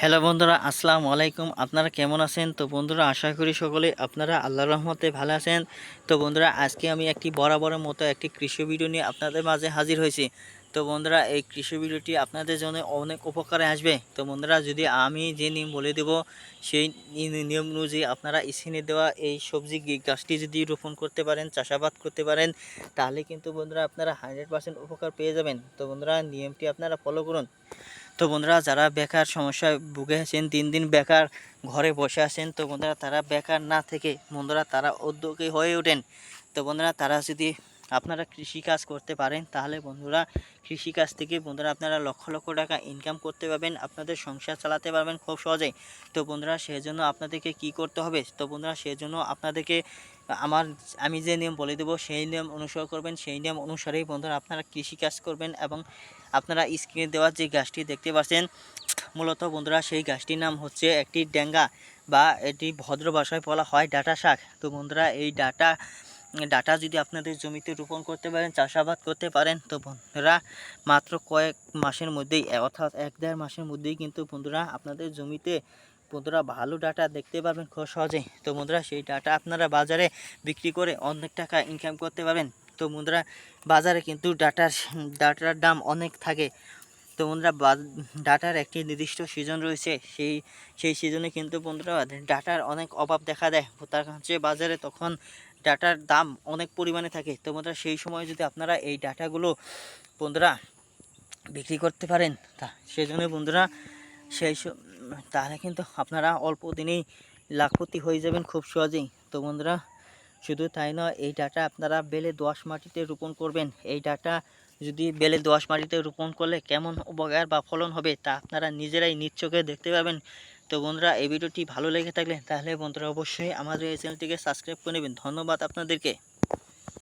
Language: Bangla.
হ্যালো বন্ধুরা, আসসালামু আলাইকুম। আপনারা কেমন আছেন? তো বন্ধুরা, আশা করি সকলে আপনারা আল্লাহর রহমতে ভালো আছেন। তো বন্ধুরা, আজকে আমি একটি বরাবরের মতো একটি কৃষি ভিডিও নিয়ে আপনাদের মাঝে হাজির হয়েছি। তো বন্ধুরা, এই কৃষি ভিডিওটি আপনাদের জন্য অনেক উপকারে আসবে। তো বন্ধুরা, যদি আমি যে নিয়ম বলে দেব, সেই নিয়ম অনুযায়ী আপনারা স্ক্রিনে দেওয়া এই সবজি গাছটি যদি রোপণ করতে পারেন, চাষাবাদ করতে পারেন, তাহলে কিন্তু বন্ধুরা আপনারা হান্ড্রেড উপকার পেয়ে যাবেন। তো বন্ধুরা, নিয়মটি আপনারা ফলো করুন। তো বন্ধুরা, যারা বেকার সমস্যায় ভুগে আছেন, দিন দিন বেকার ঘরে বসে আছেন, তো বন্ধুরা, তারা বেকার না থেকে বন্ধুরা, তারা উদ্যোগী হয়ে ওঠেন। তো বন্ধুরা, তারা যদি আপনারা কৃষিকাজ করতে পারেন, তাহলে বন্ধুরা, কৃষিকাজ থেকে বন্ধুরা, আপনারা লক্ষ লক্ষ টাকা ইনকাম করতে পারবেন, আপনাদের সংসার চালাতে পারবেন খুব সহজেই। তো বন্ধুরা, সেজন্য আপনাদেরকে কি করতে হবে? তো বন্ধুরা, সেজন্য আপনাদেরকে আমার, আমি যে নিয়ম বলে দেবো, সেই নিয়ম অনুসরণ করবেন। সেই নিয়ম অনুসারেই বন্ধুরা আপনারা কৃষিকাজ করবেন এবং আপনারা স্ক্রিনে দেওয়া যে গাছটি দেখতে পাচ্ছেন, মূলত বন্ধুরা সেই গাছটির নাম হচ্ছে একটি ডেঙ্গা বা এটি ভদ্র ভাষায় বলা হয় ডাটা শাক। তো বন্ধুরা এই ডাটা ডাটা যদি আপনাদের জমিতে রোপণ করতে পারেন, চাষাবাদ করতে পারেন, তো বন্ধুরা মাত্র কয়েক মাসের মধ্যেই, অর্থাৎ এক দেড় মাসের মধ্যেই কিন্তু বন্ধুরা আপনাদের জমিতে বন্ধুরা ভালো ডাটা দেখতে পারবেন খুব সহজেই। তো বন্ধুরা সেই ডাটা আপনারা বাজারে বিক্রি করে অনেক টাকা ইনকাম করতে পারবেন। তো বন্ধুরা বাজারে কিন্তু ডাটার ডাটার দাম অনেক থাকে। তো বন্ধুরা ডাটার একটি নির্দিষ্ট সিজন রয়েছে। সেই সেই সিজনে কিন্তু বন্ধুরা ডাটার অনেক অভাব দেখা দেয়। তার কাছে বাজারে তখন ডাটার দাম অনেক পরিমাণে থাকে। তো বন্ধুরা সেই সময় যদি আপনারা এই ডাটাগুলো বন্ধুরা বিক্রি করতে পারেন, তা সেজন্য বন্ধুরা সেই তাহলে কিন্তু আপনারা অল্প দিনেই লাখপতি হয়ে যাবেন খুব সহজেই। তো বন্ধুরা, শুধু তাই নয়, এই ডাটা আপনারা বেলে দোয়াশ মাটিতে রোপণ করবেন। এই ডাটা যদি বেলে দোয়াশ মাটিতে রোপণ করলে কেমন উপকার বা ফলন হবে তা আপনারা নিজেরাই নিজ চোখে দেখতে পাবেন। তো বন্ধুরা, এই ভিডিওটি ভালো লেগে থাকলে তাহলে বন্ধুরা অবশ্যই আমাদের এই চ্যানেলটিকে সাবস্ক্রাইব করে নেবেন। ধন্যবাদ আপনাদেরকে।